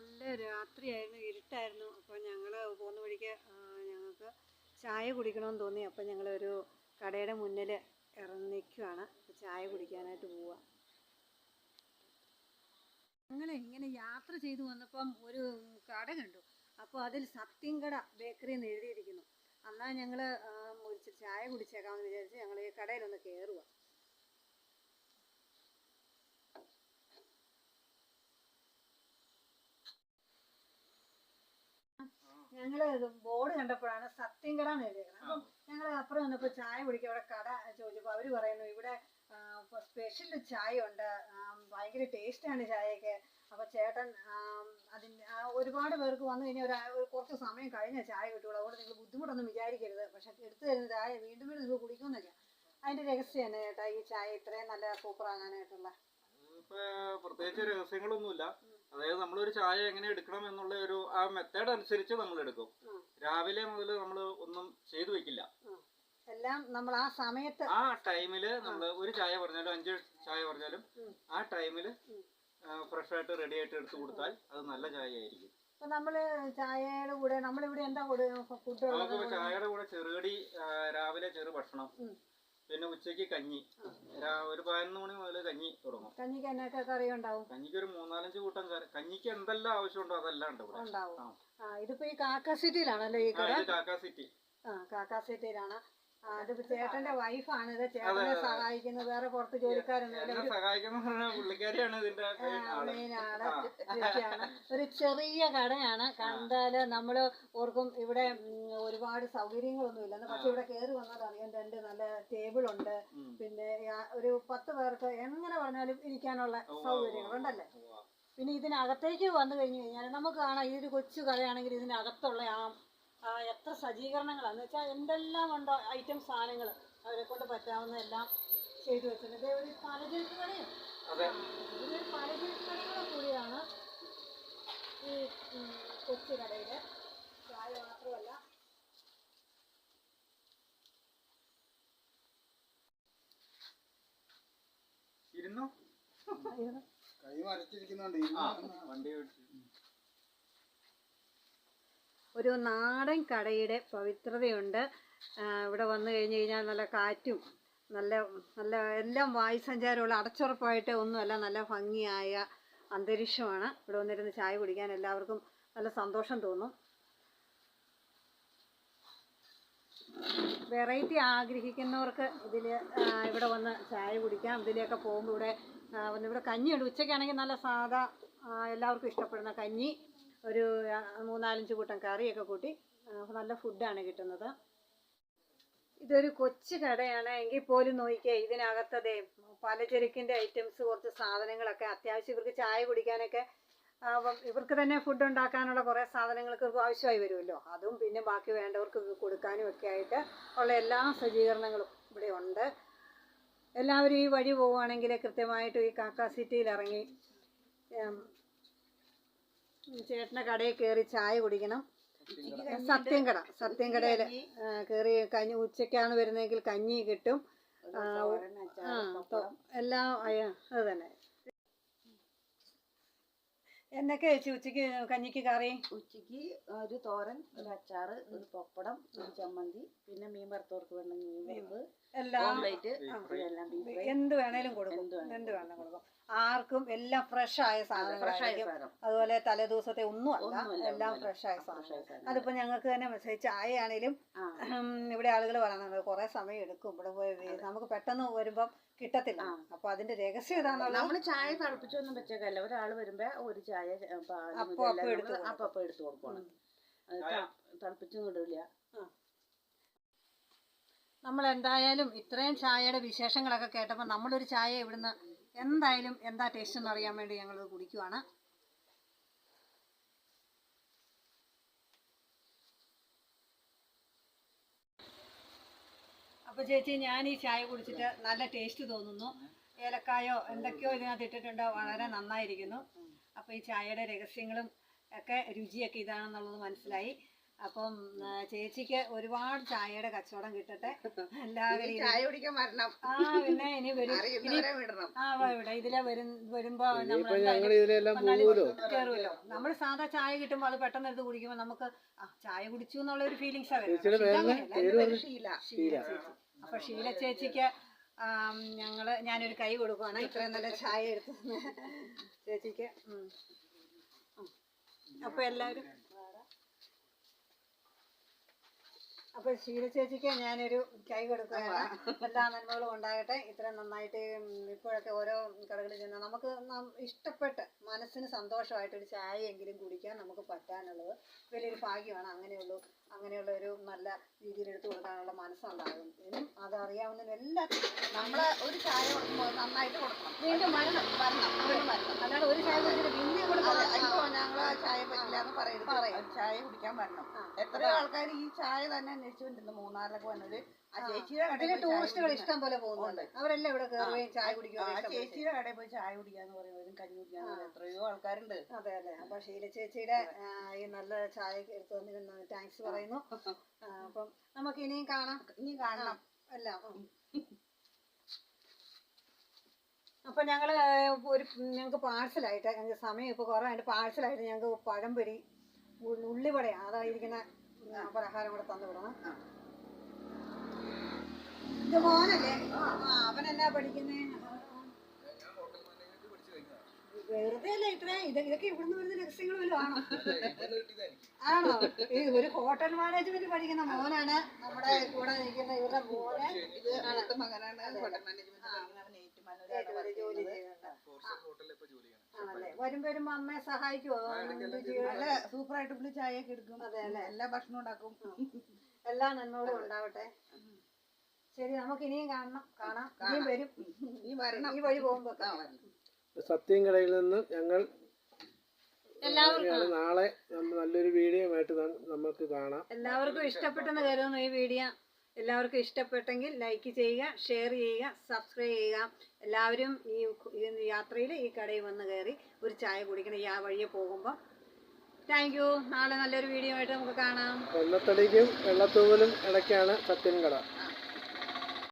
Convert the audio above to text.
നല്ല രാത്രിയായിരുന്നു ഇരുട്ടായിരുന്നു. അപ്പോൾ ഞങ്ങൾ പോകുന്ന വഴിക്ക് ഞങ്ങൾക്ക് ചായ കുടിക്കണമെന്ന് തോന്നി. അപ്പോൾ ഞങ്ങളൊരു കടയുടെ മുന്നിൽ ഇറങ്ങി നിൽക്കുവാണ് അപ്പോൾ ചായ കുടിക്കാനായിട്ട് പോവുക ഞങ്ങൾ ഇങ്ങനെ യാത്ര ചെയ്തു വന്നപ്പം ഒരു കട കണ്ടു. അപ്പോൾ അതിൽ സത്യംകട ബേക്കറി എന്ന് എഴുതിയിരിക്കുന്നു. എന്നാൽ ഞങ്ങൾ ചായ കുടിച്ചേക്കാമെന്ന് വിചാരിച്ച് ഞങ്ങൾ ഈ കടയിലൊന്ന് കയറുക ഞങ്ങൾ ബോർഡ് കണ്ടപ്പോഴാണ് സത്യംകട എഴുതിയേക്കുന്നത് അപ്പം ഞങ്ങൾ അപ്പുറം വന്നപ്പോൾ ചായ കുടിക്കാൻ അവിടെ കട ചോദിച്ചപ്പോൾ അവർ പറയുന്നു ഇവിടെ സ്പെഷ്യൽ ചായ ഉണ്ട്. ഭയങ്കര ടേസ്റ്റാണ് ചായയൊക്കെ. അപ്പോൾ ചേട്ടൻ അതിന് ഒരുപാട് പേർക്ക് വന്നു കഴിഞ്ഞാൽ ഒരു കുറച്ച് സമയം കഴിഞ്ഞ ചായ കിട്ടുള്ളൂ. അതുകൊണ്ട് നിങ്ങൾ ബുദ്ധിമുട്ടൊന്നും വിചാരിക്കരുത്. പക്ഷെ എടുത്തു തരുന്ന ചായ വീണ്ടും വീണ്ടും നിങ്ങൾ കുടിക്കുമെന്നൊക്കെ അതിന്റെ രഹസ്യം തന്നെ ചേട്ടാ? ഈ ചായ ഇത്രയും നല്ല സൂപ്പർ ആകാനായിട്ടുള്ള ഇപ്പൊ പ്രത്യേകിച്ച് രഹസ്യങ്ങളൊന്നുമില്ല. അതായത് നമ്മളൊരു ചായ എങ്ങനെ എടുക്കണം എന്നുള്ള ഒരു ആ മെത്തേഡ് അനുസരിച്ച് നമ്മൾ എടുക്കും. രാവിലെ മുതൽ നമ്മൾ ഒന്നും ചെയ്തു വെക്കില്ല. എല്ലാം നമ്മൾ ആ സമയത്ത് ആ ടൈമിൽ നമ്മൾ ഒരു ചായ പറഞ്ഞാലും അഞ്ച് ചായ പറഞ്ഞാലും ആ ടൈമിൽ. ഫ്രഷ് ആയിട്ട് റെഡി ആയിട്ട് എടുത്തു കൊടുത്താൽ അത് നല്ല ചായ ആയിരിക്കും ഇപ്പൊ നമ്മൾ ചായയുടെ കൂടെ നമ്മളിവിടെ എന്താ ഫുഡ് ഉള്ളത്? നമുക്ക് ചായയുടെ കൂടെ ചെറുകടി ആ, രാവിലെ ചെറു ഭക്ഷണം. പിന്നെ ഉച്ചയ്ക്ക് കഞ്ഞി. രാ- ഒരു പതിനൊന്ന് മണി മുതൽ കഞ്ഞി തുടങ്ങും. കഞ്ഞിക്ക് എന്നൊക്കെ കറി ഉണ്ടാവും കഞ്ഞിക്ക് ഒരു മൂന്നാലഞ്ച് കൂട്ടം കറി. കഞ്ഞിക്ക് എന്തെല്ലാം ആവശ്യമുണ്ടോ അതെല്ലാം ഉണ്ട് ഇവിടെ. ഉണ്ടാവും. ആ. ആ ഇതിപ്പോ ഈ കാക്ക സിറ്റിയിലാണല്ലോ ഈ ആ, കട ഇത് കാക്കാ സിറ്റി. ആ കാക്ക സിറ്റിയിലാണ്. ചേട്ടന്റെ വൈഫാണ് ഇത് ചേട്ടനെ സഹായിക്കുന്നത്. വേറെ പുറത്ത് ജോലിക്കാരൊന്നും എന്നെ സഹായിക്കുന്ന ഇതിന്റെ മെയിനാണ്. ഒരു ചെറിയ കടയാണ്. കണ്ടാൽ നമ്മൾ ഓർക്കും ഇവിടെ ഒരുപാട് സൗകര്യങ്ങളൊന്നും ഇല്ലെന്ന്. പക്ഷെ ഇവിടെ കയറി വന്നാൽ അറിയാം രണ്ട് നല്ല ടേബിൾ ഉണ്ട് പിന്നെ ഒരു പത്ത് പേർക്ക് എങ്ങനെ പറഞ്ഞാലും ഇരിക്കാനുള്ള സൗകര്യങ്ങളുണ്ടല്ലേ. പിന്നെ ഇതിനകത്തേക്ക് വന്നു കഴിഞ്ഞു കഴിഞ്ഞാൽ നമുക്ക് കാണാം ഈ ഒരു കൊച്ചു കടയാണെങ്കിൽ ഇതിനകത്തുള്ള ആ എത്ര സജ്ജീകരണങ്ങളാണെന്ന് വെച്ചാൽ എന്തെല്ലാം ഉണ്ടോ ഐറ്റം സാധനങ്ങൾ അവരെ കൊണ്ട് പറ്റാവുന്ന എല്ലാം ചെയ്തു വെച്ചിട്ടുണ്ട്. ദേ ഒരു പലചരക്ക് കടയും. അതെ. ഇതൊരു പലചരക്ക് കടകളെ കൂടിയാണ് ഈ കൊച്ചു കടയിൽ ചായ മാത്രമല്ല. ഇരുന്നോ. ഇത് കൈ മരച്ചിരിക്കുന്നുണ്ട് വണ്ടി ഓടിച്ച്. ഒരു നാടൻ കടയുടെ പവിത്രതയുണ്ട്. ഇവിടെ വന്നു കഴിഞ്ഞ് കഴിഞ്ഞാൽ നല്ല കാറ്റും നല്ല നല്ല എല്ലാം വായുസഞ്ചാരമുള്ള അടച്ചുറപ്പായിട്ട് ഒന്നുമല്ല നല്ല ഭംഗിയായ അന്തരീക്ഷമാണ്. ഇവിടെ വന്നിരുന്ന് ചായ കുടിക്കാൻ എല്ലാവർക്കും നല്ല സന്തോഷം തോന്നും. വെറൈറ്റി ആഗ്രഹിക്കുന്നവർക്ക് ഇതിൽ ഇവിടെ വന്ന് ചായ കുടിക്കാം. ഇതിലേക്ക് പോകുമ്പോൾ ഇവിടെ ഇവിടെ കഞ്ഞിയുണ്ട്. ഉച്ചയ്ക്കാണെങ്കിൽ നല്ല സാധാ എല്ലാവർക്കും ഇഷ്ടപ്പെടുന്ന കഞ്ഞി. ഒരു മൂന്നാലഞ്ച് കൂട്ടം കറിയൊക്കെ കൂട്ടി നല്ല ഫുഡാണ് കിട്ടുന്നത്. ഇതൊരു കൊച്ചു കടയാണ് എങ്കിൽ പോലും നോക്കിക്കേ ഇതിനകത്തതേ പലചരക്കിന്റെ ഐറ്റംസ് കുറച്ച് സാധനങ്ങളൊക്കെ അത്യാവശ്യം ഇവർക്ക് ചായ കുടിക്കാനൊക്കെ ഇവർക്ക് തന്നെ ഫുഡ് ഉണ്ടാക്കാനുള്ള കുറേ സാധനങ്ങൾക്ക് ആവശ്യമായി വരുമല്ലോ. അതും പിന്നെ ബാക്കി വേണ്ടവർക്ക് കൊടുക്കാനും ഒക്കെ ആയിട്ട് ഉള്ള എല്ലാ സജ്ജീകരണങ്ങളും ഇവിടെ ഉണ്ട്. എല്ലാവരും ഈ വഴി പോവുകയാണെങ്കിൽ കൃത്യമായിട്ട് ഈ കാക്ക സിറ്റിയിൽ ഇറങ്ങി ചേട്ടന്റെ കടയിൽ കയറി ചായ കുടിക്കണം. സത്യം കട സത്യം കടയിൽ കയറി കഞ്ഞി ഉച്ചയ്ക്കാണ് വരുന്നതെങ്കിൽ കഞ്ഞി കിട്ടും. എല്ലാം അത് തന്നെ. എന്നൊക്കെ ചേച്ചി ഉച്ചയ്ക്ക് കഞ്ഞിക്ക് കറി? ഉച്ചയ്ക്ക് ഒരു തോരൻ ഒരു അച്ചാറ് ഒരു പപ്പടം ഒരു ചമ്മന്തി പിന്നെ മീൻ വറുത്തവർക്ക് വേണ്ട മീൻ വറുത്ത് എല്ലാം എന്ത് വേണേലും കൊടുക്കും. എന്ത് വേണേലും കൊടുക്കും. ആർക്കും എല്ലാം ഫ്രഷ് ആയ സാധനങ്ങളായിരിക്കും. സാധനം. അതുപോലെ തലേ ദിവസത്തെ ഒന്നും അല്ല എല്ലാം ഫ്രഷ് ആയ സാധനം. അതിപ്പോ ഞങ്ങൾക്ക് തന്നെ മെസ്സേജ് ചായയാണേലും ഇവിടെ ആളുകൾ പറയുന്നത് കുറെ സമയം എടുക്കും. ഇവിടെ പോയി വേ- നമുക്ക് പെട്ടെന്ന് വരുമ്പം കിട്ടത്തില്ല. അപ്പൊ അതിന്റെ രഹസ്യം ഇതാണുള്ളത് നമ്മൾ ചായ തിളപ്പിച്ചൊന്നും വെച്ചേക്കല്ല. ഒരാൾ വരുമ്പോ ഒരു ചായ അപ്പൊ അപ്പൊ എടുത്തു കൊടുക്കണം. തിളപ്പിച്ചൊന്നും ഇടില്ല നമ്മൾ എന്തായാലും ഇത്രയും ചായയുടെ വിശേഷങ്ങളൊക്കെ കേട്ടപ്പോൾ നമ്മളൊരു ചായ ഇവിടുന്ന് എന്തായാലും എന്താ ടേസ്റ്റ് എന്ന് അറിയാൻ വേണ്ടി ഞങ്ങൾ കുടിക്കുവാണ്. അപ്പോൾ ചേച്ചി ഞാൻ ഈ ചായ കുടിച്ചിട്ട് നല്ല ടേസ്റ്റ് തോന്നുന്നു. ഏലക്കായോ എന്തൊക്കെയോ ഇതിനകത്ത് ഇട്ടിട്ടുണ്ടോ. വളരെ നന്നായിരിക്കുന്നു. അപ്പോൾ ഈ ചായയുടെ രഹസ്യങ്ങളും ഒക്കെ രുചിയൊക്കെ ഇതാണെന്നുള്ളത് മനസ്സിലായി. അപ്പം ചേച്ചിക്ക് ഒരുപാട് ചായയുടെ കച്ചവടം കിട്ടട്ടെ. എല്ലാവരും ചായ കുടിക്കാൻ വരണം. ആ പിന്നെ ഇനി വരും. ആ വാ ഇവിടെ ഇതിലെ വരും വരുമ്പോ നമ്മൾ കയറുമല്ലോ സാധാ ചായ കിട്ടുമ്പോ അത് പെട്ടെന്ന് എടുത്ത് കുടിക്കുമ്പോ നമുക്ക് ആ ചായ കുടിച്ചു എന്നുള്ള ഒരു ഫീലിങ്സ് അപ്പൊ ഷീല ചേച്ചിക്ക് ആം, ഞങ്ങൾ ഞാനൊരു കൈ കൊടുക്കുവാണ്. ഇത്രയും നല്ല ചായ എടുത്തു ചേച്ചിക്ക്. അപ്പൊ എല്ലാവരും അപ്പൊ ഷീല ചേച്ചിക്ക് ഞാനൊരു കൈ കൊടുക്കുകയാണ്. എല്ലാ നന്മകളും ഉണ്ടാകട്ടെ. ഇത്ര നന്നായിട്ട് ഇപ്പോഴൊക്കെ ഓരോ കടകളിൽ ചെന്ന് നമുക്ക് ഇഷ്ടപ്പെട്ട് മനസ്സിന് സന്തോഷമായിട്ട് ഒരു ചായയെങ്കിലും കുടിക്കാൻ നമുക്ക് പറ്റാനുള്ളത് വലിയൊരു ഭാഗ്യമാണ്. അങ്ങനെയുള്ളൂ. അങ്ങനെയുള്ള ഒരു നല്ല രീതിയിൽ എടുത്തു കൊടുക്കാനുള്ള മനസ്സുണ്ടാകും ഇനിയും അതറിയാവുന്നതിന് എല്ലാ നമ്മൾ ഒരു ചായ കൊടുക്കുമ്പോൾ നന്നായിട്ട് കൊടുക്കണം വീണ്ടും വരണം വരണം വീണ്ടും വരണം അല്ലാതെ ഒരു ചായ കുടിച്ചിട്ട് പിന്നെ കൂടെ അതെ, പറയാം. അയ്യോ ഞങ്ങൾ ആ ചായ പറ്റില്ല എന്ന് പറയരുത് പറയും. ചായ കുടിക്കാൻ വരണം. എത്ര ആൾക്കാർ ഈ ചായ തന്നെ അന്വേഷിച്ചുകൊണ്ടിരുന്നു മൂന്നാറിലൊക്കെ വന്നത് പിന്നെ ടൂറിസ്റ്റുകൾ ഇഷ്ടം പോലെ പോകുന്നുണ്ട്. അവരെല്ലാം ഇവിടെ കയറുകയും ചായ കുടിക്കുകയും പോലെ ചേച്ചിയുടെ കടയിൽ പോയി ചായ കുടിക്കാന്ന് പറയുന്നവരും കഞ്ഞി കുടിക്കാന്ന് എത്രയോ ആൾക്കാരുണ്ട്. അതെ അതെ. അപ്പൊ ഷീല ചേച്ചിയുടെ ഈ നല്ല ചായ എടുത്തു തന്നിരുന്ന താങ്ക്സ് പറയുന്നു. ആ, അപ്പം നമുക്ക് ഇനിയും കാണാം. ഇനി കാണണം. എല്ലാം. ഉം. അപ്പൊ ഞങ്ങൾ ഒരു ഞങ്ങൾക്ക് പാഴ്സലായിട്ട് ഞങ്ങൾക്ക് സമയം ഇപ്പൊ കുറവായിട്ട് പാഴ്സലായിട്ട് ഞങ്ങൾക്ക് പഴംപൊരി ഉ- ഉള്ളിവട അതായിരിക്കുന്ന പലഹാരം കൂടെ തന്നു വിടണം. ഇത് മോനല്ലേ? ആ അവൻ എന്നാ പഠിക്കുന്നേ? വെറുതെ അല്ല ഇത്ര? ഇത് ഇതൊക്കെ ഇവിടുന്ന് വരുന്ന രഹസ്യങ്ങൾ വല്ലതും ആണോ? ആണോ? ഈ ഒരു ഹോട്ടൽ മാനേജ്മെന്റ് പഠിക്കുന്ന മോനാണ് നമ്മുടെ കൂടെ നിൽക്കുന്ന ഇവരുടെ മോനെ. ഇത് അടുത്ത മകനാണ് ഹോട്ടൽ മാനേജ്മെന്റ് അവൻ ഏറ്റുമാനൂരാണ് work ജോലി ചെയ്യുന്നത്. ചെയ്യുന്നുണ്ട് ആണല്ലേ? വരും വരുമ്പോ അമ്മയെ സഹായിക്കുമോ സൂപ്പറായിട്ട് പുള്ളി ചായ ഒക്കെ എടുക്കും. അതെ അല്ലേ? എല്ലാ ഭക്ഷണവും ഉണ്ടാക്കും. എല്ലാ നന്മകളും ഉണ്ടാവട്ടെ. ശരി നമുക്ക് ഇനിയും കാണണം. കാണാം. ഇനിയും വരും. ഈ വരണം. ഈ വഴി പോകുമ്പോ സത്യം കടയിൽ നിന്ന് ഞങ്ങൾ എല്ലാവർക്കും നാളെ നല്ലൊരു വീഡിയോ ആയിട്ട് നമുക്ക് കാണാം. എല്ലാവർക്കും ഇഷ്ടപ്പെട്ടെന്ന് കരുതുന്നു ഈ വീഡിയോ. എല്ലാവർക്കും ഇഷ്ടപ്പെട്ടെങ്കിൽ ലൈക്ക് ചെയ്യുക ഷെയർ ചെയ്യുക സബ്സ്ക്രൈബ് ചെയ്യുക. എല്ലാവരും ഈ യാത്രയിൽ ഈ കടയിൽ വന്ന് കയറി ഒരു ചായ കുടിക്കണം. ഈ ആ വഴിയെ പോകുമ്പോൾ താങ്ക് യു നാളെ നല്ലൊരു വീഡിയോ ആയിട്ട് നമുക്ക് കാണാം. വെള്ളത്തടിക്കും വെള്ളത്തൂവലും ഇടയ്ക്കാണ് സത്യൻ കട.